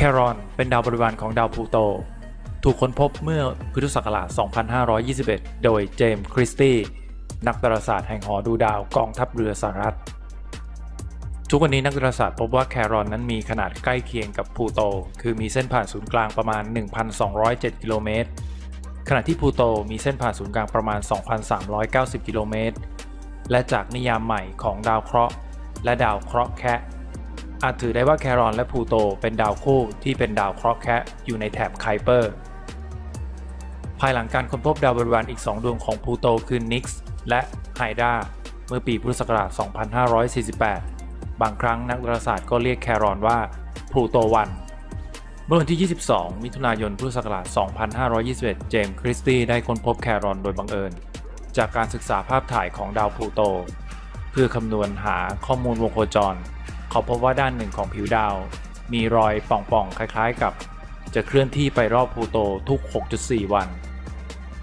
ครอนเป็นดาวบริวารของดาวพลูโต ถูกค้นพบเมื่อพุทธศักราช 2521 โดยเจมส์คริสตี้นักดาราศาสตร์แห่งหอดูดาวกองทัพเรือสหรัฐ ทุกวันนี้นักดาราศาสตร์พบว่าแครอนนั้นมีขนาดใกล้เคียงกับพลูโต คือมีเส้นผ่านศูนย์กลางประมาณ 1,207 กิโลเมตร ขณะที่พลูโตมีเส้นผ่านศูนย์กลางประมาณ 2,390 กิโลเมตร และจากนิยามใหม่ของดาวเคราะห์และดาวเคราะห์แคะ อาจถือได้ว่าแครอนและพูโตเป็นดาวคู่ที่เป็นดาวเคราะห์แคะอยู่ในแถบไคเปอร์ ภายหลังการค้นพบดาวบริวารอีก 2 ดวงของพูโตคือนิกส์และไฮดาเมื่อปีพุทธศักราช 2548 บางครั้งนักดาราศาสตร์ก็เรียกแครอนว่าพูโตวัน เมื่อวันที่ 22 มิถุนายนพุทธศักราช 2521 เจมส์คริสตี้ได้ค้นพบแครอนโดยบังเอิญ จากการศึกษาภาพถ่ายของดาวพูโต เพื่อคำนวณหาข้อมูลวงโคจร เขาพบว่าด้านหนึ่งของผิวดาว มีรอยป่องๆ คล้ายๆกับ จะเคลื่อนที่ไปรอบพลูโตทุก 6.4 วัน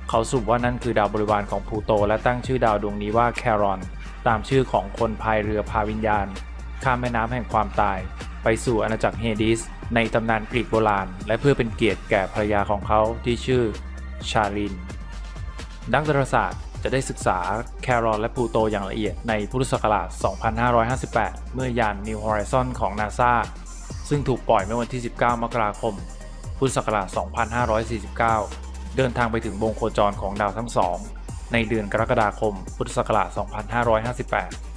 เขาสรุปว่านั่นคือดาวบริวารของพลูโต และตั้งชื่อดาวดวงนี้ว่าแครอน ตามชื่อของคนพายเรือพาวิญญาณ ข้ามแม่น้ำแห่งความตาย ไปสู่อาณาจักรเฮดิส ในตำนานกรีกโบราณ และเพื่อเป็นเกียรติแก่ภรรยาของเขาที่ชื่อชาลินนักดาราศาสตร์ จะได้ศึกษาแครอนและพลูโตอย่างละเอียดในพุทธศักราช 2558 เมื่อยาน New Horizon ของ NASA ซึ่งถูกปล่อยเมื่อวันที่ 19 มกราคม พุทธศักราช 2549 เดินทางไปถึงวงโคจรของดาวทั้งสอง ในเดือนกรกฎาคม พุทธศักราช 2558